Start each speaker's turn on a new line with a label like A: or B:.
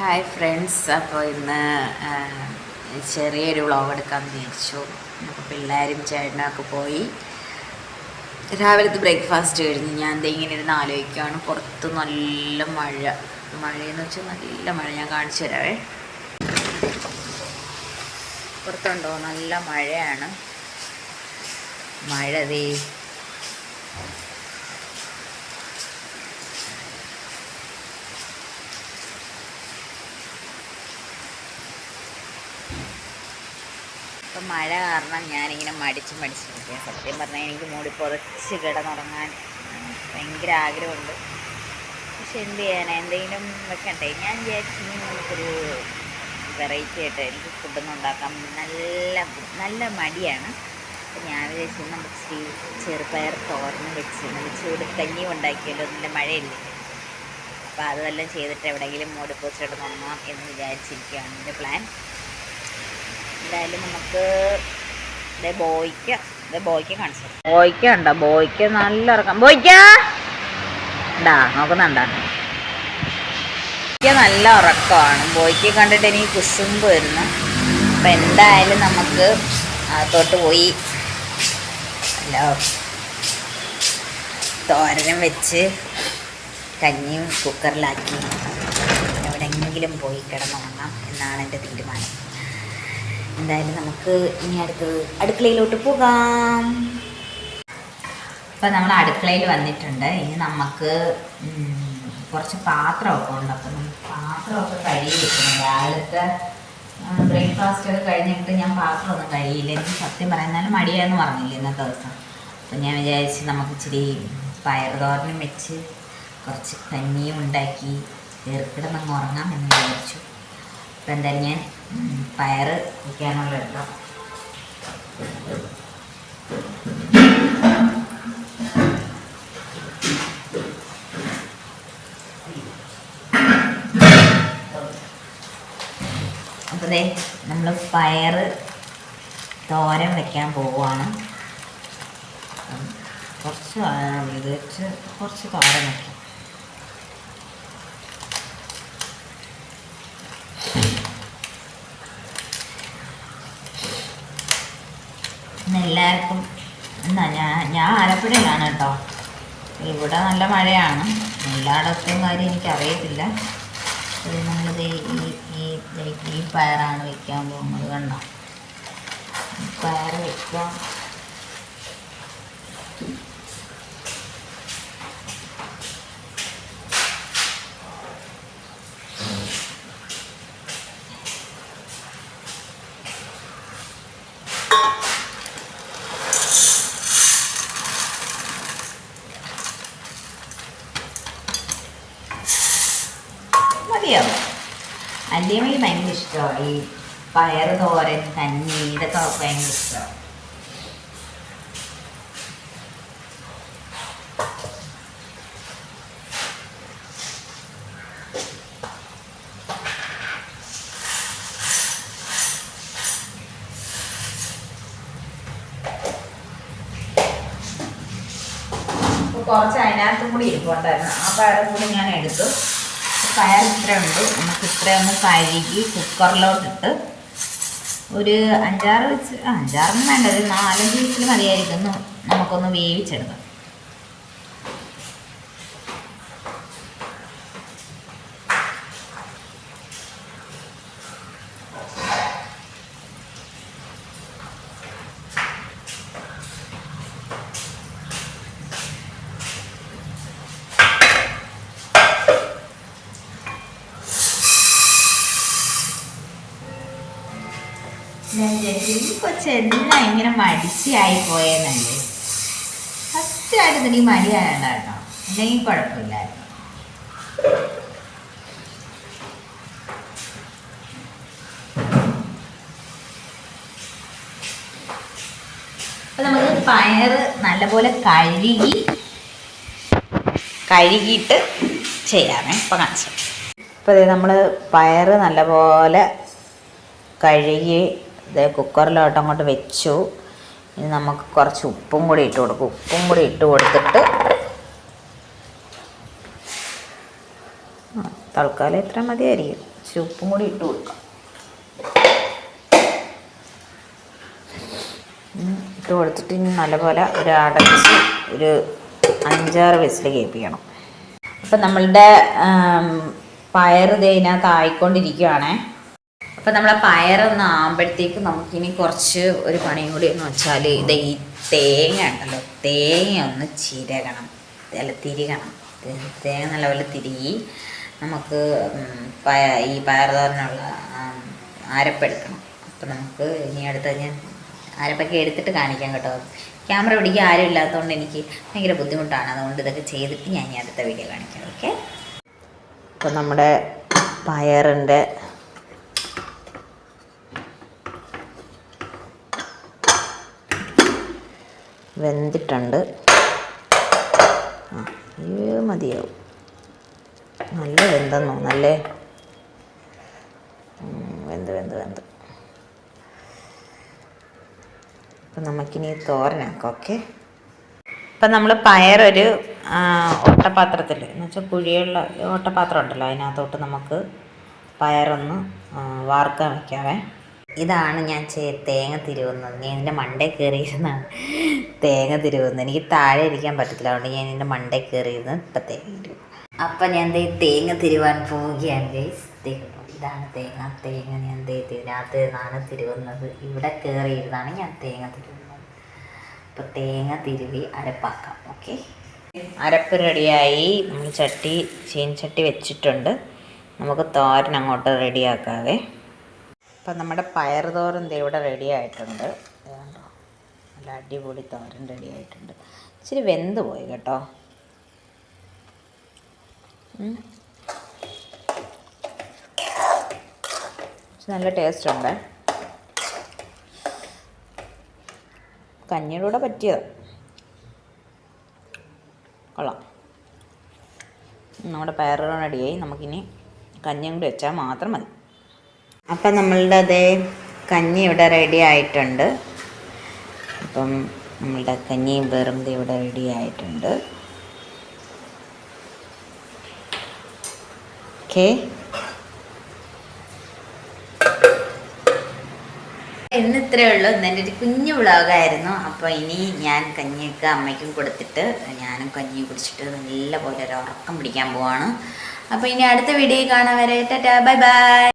A: Hi friends അപ്പോൾ ഇന്ന് ചെറിയൊരു വ്ളോഗ് എടുക്കാൻ വിചാരിച്ചു. അപ്പോൾ പിള്ളേരും ചേട്ടനൊക്കെ പോയി. രാവിലത്തെ ബ്രേക്ക്ഫാസ്റ്റ് കഴിഞ്ഞ് ഞാൻ ഇങ്ങനെ ഇരുന്ന് ആലോചിക്കുകയാണ് പുറത്ത് നല്ല മഴ. മഴയെന്ന് വെച്ചാൽ നല്ല മഴ. ഞാൻ കാണിച്ചു തരാവേ. പുറത്തുണ്ടോ? നല്ല മഴയാണ്. മഴ ദേ. ഇപ്പം മഴ കാരണം ഞാനിങ്ങനെ മടിച്ച് മടിച്ചിരിക്കുക സത്യം പറഞ്ഞാൽ എനിക്ക് മൂടി പുതച്ച് കിടന്നുറങ്ങാൻ ഭയങ്കര ആഗ്രഹമുണ്ട്. പക്ഷെ എന്ത് ചെയ്യാനാ? എന്തെങ്കിലും വെക്കണ്ടേ? ഞാൻ വിചാരിച്ചു നമുക്കൊരു വെറൈറ്റി ആയിട്ട് എനിക്ക് ഫുഡൊന്നും ഉണ്ടാക്കാൻ നല്ല നല്ല മടിയാണ്. അപ്പം ഞാൻ വിചാരിച്ചു നമുക്ക് ഇച്ചിരി ചെറുപയർ തോർന്ന് വെച്ച് നല്ല ചൂട് കഞ്ഞി ഉണ്ടാക്കിയല്ലോ നല്ല മഴയില്ലേ? അപ്പോൾ അതെല്ലാം ചെയ്തിട്ട് എവിടെയെങ്കിലും മൂടി പൊച്ചിട്ട് ഉറങ്ങാം എന്ന് വിചാരിച്ചിരിക്കുകയാണ് എന്റെ പ്ലാൻ. എന്തായാലും നമുക്ക് ബോയ്ക്ക് ബോയ്ക്ക് കാണിച്ചു ബോയ്ക്ക് ഉണ്ടോ ബോയ്ക്ക് നല്ല ഇറക്കം. ബോയ്ക്ക! ഉണ്ടാ നോക്കുന്നുണ്ടാ നല്ല ഉറക്കമാണ്. ബോയ്ക്ക് കണ്ടിട്ട് എനിക്ക് കുസുമ്പ് വരുന്നു. അപ്പം എന്തായാലും നമുക്ക് അകത്തോട്ട് പോയി. ഹലോ. തോരനും വെച്ച് കഞ്ഞിയും കുക്കറിലാക്കി. എവിടെയെങ്കിലും പോയി കിടന്നുറങ്ങാം എന്നാണ് എന്റെ തീരുമാനം. എന്തായാലും നമുക്ക് ഇനി അടുത്ത് അടുക്കളയിലോട്ട് പോകാം. ഇപ്പം നമ്മൾ അടുക്കളയിൽ വന്നിട്ടുണ്ട്. ഇനി നമുക്ക് കുറച്ച് പാത്രമൊക്കെ ഉണ്ട്. അപ്പം നമുക്ക് പാത്രമൊക്കെ കഴുകി വെക്കണം. രാവിലത്തെ ബ്രേക്ക്ഫാസ്റ്റ് ഒക്കെ കഴിഞ്ഞിട്ട് ഞാൻ പാത്രമൊന്നും കഴിയില്ല എനിക്ക് സത്യം പറയുന്നാലും മടിയാന്ന് പറഞ്ഞില്ല ഇന്നത്തെ ദിവസം. അപ്പം ഞാൻ വിചാരിച്ച് നമുക്ക് ഇച്ചിരി പയർ തോരനും വെച്ച് കുറച്ച് കഞ്ഞിയും ഉണ്ടാക്കി കയറിക്കിടന്നങ്ങ് ഉറങ്ങാം എന്ന് വിചാരിച്ചു. ഉം, പയറ് വയ്ക്കാനുള്ള എടുക്കാം അപ്പോൾ നമ്മൾ പയറ് തോരൻ വെക്കാൻ പോവുകയാണ് കുറച്ച് ഇത് വെച്ച് കുറച്ച് തോരൻ വയ്ക്കാം എല്ലാവർക്കും എന്നാ ഞാൻ ഞാൻ ആലപ്പുഴയിലാണ് കേട്ടോ. ഇവിടെ നല്ല മഴയാണ്. എല്ലായിടത്തും കാര്യം എനിക്കറിയത്തില്ല. നമ്മളിത് ഈ ഈ ഈ പയറാണ് വെക്കാൻ പോകുന്നത് കണ്ടോ? പയർ വെക്കാം മതിയാവും അല്ലിയമ്മയ്ക്ക് ഭയങ്കര ഇഷ്ടമാണ് ഈ പയർ തോരൻ കഞ്ഞി ഇതൊക്കെ ഭയങ്കര ഇഷ്ടമാണ് കുറച്ച് അതിനകത്തും കൂടി ഇരിപ്പുണ്ടായിരുന്നു. ആ പയറും കൂടി ഞാൻ എടുത്തു. പയർ ഇത്ര ഉണ്ട് നമുക്ക് ഇത്ര ഒന്ന് കഴുകി കുക്കറിലോട്ടിട്ട് ഒരു അഞ്ചാറ് വെച്ച് അഞ്ചാറൊന്നും വേണ്ട ഒരു നാലഞ്ച് വിസിൽ മതിയായിരിക്കും. നമുക്കൊന്ന് വേവിച്ചെടുക്കാം ഞാൻ വിചാരിച്ചു, കൊച്ചെല്ലാം ഇങ്ങനെ മടിച്ചായി പോയെന്നല്ലേ? ഫസ്റ്റായിട്ട് നീ മടിയാകണ്ട കേട്ടോ അല്ലെങ്കിൽ കുഴപ്പമില്ലായിരുന്നു. അപ്പൊ നമുക്ക് പയർ നല്ലപോലെ കഴുകി കഴുകിയിട്ട് ചെയ്യാമേ. ഇപ്പം കാണിച്ചു. ഇപ്പോൾ നമ്മൾ പയർ നല്ലപോലെ കഴുകി ഇത് കുക്കറിലോട്ട് അങ്ങോട്ട് വെച്ചു. ഇനി നമുക്ക് കുറച്ച് ഉപ്പും കൂടി ഇട്ട് കൊടുക്കും. ഉപ്പും കൂടി ഇട്ട് കൊടുത്തിട്ട് തൽക്കാലം ഇത്ര മതിയായിരിക്കും. ഇച്ചിരി ഉപ്പും കൂടി ഇട്ട് കൊടുക്കാം. ഇട്ട് കൊടുത്തിട്ട് ഇനി നല്ലപോലെ ഒരു അടച്ച് ഒരു അഞ്ചാറ് വിസിൽ കേൾപ്പിക്കണം. അപ്പം നമ്മളുടെ പയർ ഇതിനകത്ത് ആയിക്കൊണ്ടിരിക്കുകയാണേ അപ്പം നമ്മളെ പയറൊന്ന് ആകുമ്പോഴത്തേക്ക് നമുക്കിനി കുറച്ച് ഒരു പണിയും കൂടി എന്ന് വെച്ചാൽ ഇത് ഈ തേങ്ങ ഉണ്ടല്ലോ തേങ്ങ ഒന്ന് ചിരകണം. അല്ല തിരികണം. തേങ്ങ നല്ലപോലെ തിരികി നമുക്ക് പയ ഈ പയറുതോരനുള്ള അരപ്പെടുക്കണം. അപ്പം നമുക്ക് ഇനി അടുത്ത ഞാൻ അരപ്പൊക്കെ എടുത്തിട്ട് കാണിക്കാം കേട്ടോ. ക്യാമറ പിടിക്കാൻ ആരും ഇല്ലാത്തതുകൊണ്ട് എനിക്ക് ഭയങ്കര ബുദ്ധിമുട്ടാണ്. അതുകൊണ്ട് ഇതൊക്കെ ചെയ്തിട്ട് ഞാൻ ഇനി അടുത്ത വീഡിയോ കാണിക്കാം. ഓക്കെ? അപ്പം നമ്മുടെ പയറിന്റെ വെന്തിട്ടുണ്ട്. ആ അയ്യോ മതിയാവും. നല്ല വെന്തെന്നോ നല്ലേ? വെന്ത് വെന്ത് വെന്ത്. അപ്പം നമുക്കിനി തോരനാക്കാം ഓക്കെ? ഇപ്പം നമ്മൾ പയറൊരു ഓട്ടപാത്രത്തിൽ എന്ന് വെച്ചാൽ കുഴിയുള്ള ഓട്ടപാത്രം ഉണ്ടല്ലോ അതിനകത്തോട്ട് നമുക്ക് പയറൊന്ന് വാർക്കാൻ വെക്കാവേ. ഇതാണ് ഞാൻ തേങ്ങ തിരുവുന്നത്. ഞാൻ എന്റെ മണ്ടേ കയറിയിരുന്നാണ് തേങ്ങ തിരുവുന്നത്. എനിക്ക് താഴെ ഇരിക്കാൻ പറ്റത്തില്ല. അതുകൊണ്ട് ഞാൻ എന്റെ മണ്ടേ കയറിയിരുന്ന് ഇപ്പം തേങ്ങ അപ്പം ഞാൻ ദേ തേങ്ങ തിരുവാൻ പോവുകയാണ് ഗൈസ്. ഇതാണ് തേങ്ങ. തേങ്ങ ഞാൻ ദേ ഇതിനകത്ത് നിന്നാണ് തിരുവുന്നത്. ഇവിടെ കയറിയിരുന്നാണ് ഞാൻ തേങ്ങ തിരുവുന്നത്. അപ്പം തേങ്ങ തിരുവി അരപ്പാക്കാം. ഓക്കെ? അരപ്പ് റെഡിയായി. നമ്മൾ ചട്ടി ചീൻചട്ടി വെച്ചിട്ടുണ്ട്. നമുക്ക് തോരൻ അങ്ങോട്ട് റെഡിയാക്കാവേ. അപ്പം നമ്മുടെ പയർ തോരൻ ഇവിടെ റെഡി ആയിട്ടുണ്ട്. കണ്ടോ? നല്ല അടിപൊളി തോരൻ റെഡി ആയിട്ടുണ്ട്. ഇച്ചിരി വെന്ത് പോയി കേട്ടോ. നല്ല ടേസ്റ്റ് ഉണ്ട്. കഞ്ഞിയുടെ പറ്റിയത് കൊള്ളാം. നമ്മുടെ പയർ റെഡിയായി നമുക്കിനി കഞ്ഞിയും കൂടി വെച്ചാൽ മാത്രം മതി. അപ്പം നമ്മളുടെ അതേ കഞ്ഞി ഇവിടെ റെഡി ആയിട്ടുണ്ട്. അപ്പം നമ്മളുടെ കഞ്ഞി വെറുതെ ഇവിടെ റെഡി ആയിട്ടുണ്ട്. ഓക്കെ ഇന്ന് ഇത്രയേ ഉള്ളൂ. ഇന്ന് എന്റെ ഒരു കുഞ്ഞു വ്ളോഗായിരുന്നു. അപ്പോൾ ഇനി ഞാൻ കഞ്ഞിയൊക്കെ അമ്മയ്ക്കും കൊടുത്തിട്ട് ഞാനും കഞ്ഞി കുടിച്ചിട്ട് നല്ല പോലെ ഒരു ഉറക്കം പിടിക്കാൻ പോവാണ്. അപ്പോൾ ഇനി അടുത്ത വീഡിയോ കാണാൻ വരെ. ടാറ്റാ. Bye bye.